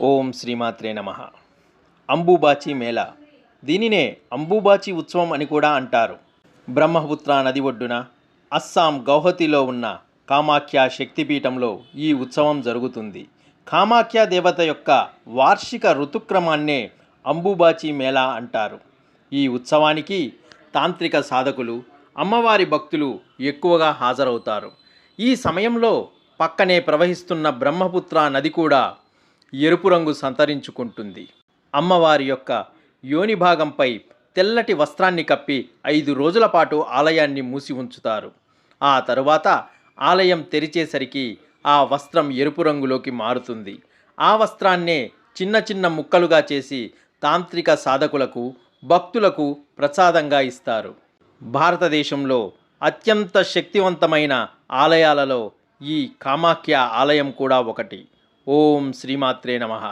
ఓం శ్రీమాత్రే నమ. అంబుబాచి మేళ. దీనినే అంబుబాచి ఉత్సవం అని కూడా అంటారు. బ్రహ్మపుత్ర నది ఒడ్డున అస్సాం గౌహతిలో ఉన్న కామాఖ్య శక్తిపీఠంలో ఈ ఉత్సవం జరుగుతుంది. కామాఖ్య దేవత యొక్క వార్షిక ఋతుక్రమాన్నే అంబుబాచి మేళా అంటారు. ఈ ఉత్సవానికి తాంత్రిక సాధకులు అమ్మవారి భక్తులు ఎక్కువగా హాజరవుతారు. ఈ సమయంలో పక్కనే ప్రవహిస్తున్న బ్రహ్మపుత్ర నది కూడా ఎరుపు రంగు సంతరించుకుంటుంది. అమ్మవారి యొక్క యోని భాగంపై తెల్లటి వస్త్రాన్ని కప్పి ఐదు రోజుల పాటు ఆలయాన్ని మూసి ఉంచుతారు. ఆ తరువాత ఆలయం తెరిచేసరికి ఆ వస్త్రం ఎరుపు రంగులోకి మారుతుంది. ఆ వస్త్రాన్నే చిన్న చిన్న ముక్కలుగా చేసి తాంత్రిక సాధకులకు భక్తులకు ప్రసాదంగా ఇస్తారు. భారతదేశంలో అత్యంత శక్తివంతమైన ఆలయాలలో ఈ కామాఖ్య ఆలయం కూడా ఒకటి. ఓం శ్రీమాత్రే నమః